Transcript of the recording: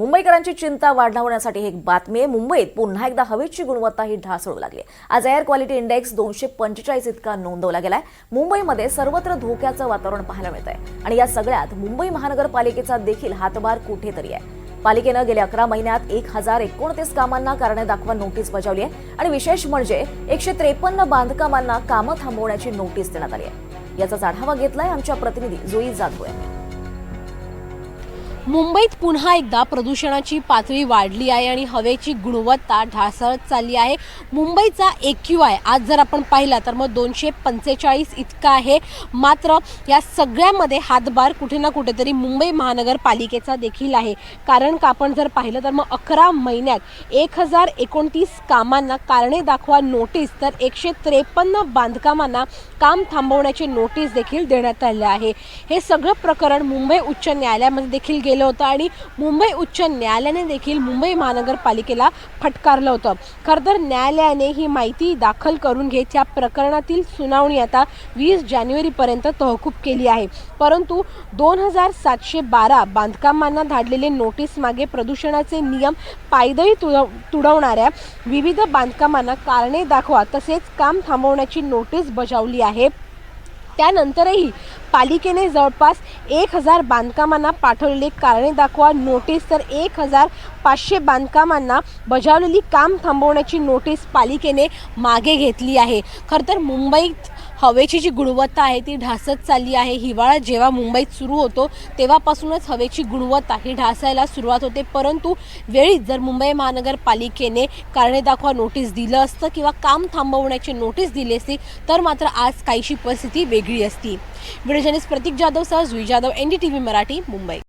मुंबईकरांची चिंता वाढवण्यासाठी एक बातमी आहे. मुंबईत पुन्हा एकदा हवेची गुणवत्ता ही ढासळू लागली आज एअर क्वालिटी इंडेक्स दोनशे पंचेचाळीस इतका नोंदवला गेलाय. मुंबईमध्ये सर्वत्र धोक्याचं वातावरण पाहायला मिळत आहे आणि या सगळ्यात मुंबई महानगरपालिकेचा देखील हातभार कुठेतरी आहे. पालिकेनं गेल्या अकरा महिन्यात एक हजार एकोणतीस कामांना कारणे दाखवा नोटीस बजावली आहे. आणि विशेष म्हणजे एकशे त्रेपन्न बांधकामांना कामं थांबवण्याची नोटीस देण्यात आली आहे. याचाच आढावा घेतलाय आमच्या प्रतिनिधी जुई जाधव यांनी. मुंबईत पुन्हा एकदा प्रदूषणाची पातळी वाढली आहे आणि हवेची गुणवत्ता ढासळत चालली आहे. मुंबईचा ए क्यू आय आज जर आपण पाहिला तर मग दोनशे पंचेचाळीस इतका आहे. मात्र या सगळ्यामध्ये हातभार कुठे ना कुठेतरी मुंबई महानगरपालिकेचा देखील आहे. कारण का आपण जर पाहिलं तर मग अकरा महिन्यात एक हजार एकोणतीस कामांना कारणे दाखवा नोटीस तर एकशे त्रेपन्न बांधकामांना काम थांबवण्याची नोटीस देखील देण्यात आले आहे. हे सगळं प्रकरण मुंबई उच्च न्यायालयामध्ये देखील केलं होतं आणि मुंबई उच्च न्यायालयाने देखील मुंबई महानगरपालिकेला फटकारलं होतं. खरं तर न्यायालयाने ही माहिती दाखल करून घेत या प्रकरणातील सुनावणी आता वीस जानेवारीपर्यंत तहकूब केली आहे. परंतु दोन हजार सातशे बारा बांधकामांना धाडलेले नोटीस मागे प्रदूषणाचे नियम पायदळी तुडव तुडवणाऱ्या विविध बांधकामांना कारणे दाखवा तसेच काम थांबवण्याची नोटीस बजावली आहे. त्यानंतरही पालिकेने जवळपास एक हजार बांधकामांना पाठवलेली कारणे दाखवा. नोटीस तर एक हजार पाचशे बांधकामांना बजावलेली काम थांबवण्याची नोटीस पालिकेने मागे घेतली आहे. खरं तर मुंबईत हवेची जी गुणवत्ता आहे ती ढासत चालली आहे. हिवाळा जेव्हा मुंबईत सुरू होतो तेव्हापासूनच हवेची गुणवत्ता ही ढासायला सुरुवात होते. परंतु वेळीच जर मुंबई महानगरपालिकेने कारणे दाखवा नोटीस दिलं असतं किंवा काम थांबवण्याची नोटीस दिली असती तर मात्र आज काहीशी परिस्थिती वेगळी असती. व्हिडिओ जर्नलिस्ट प्रतीक जाधव सह Juee Jadhav N D T V Marathi Mumbai.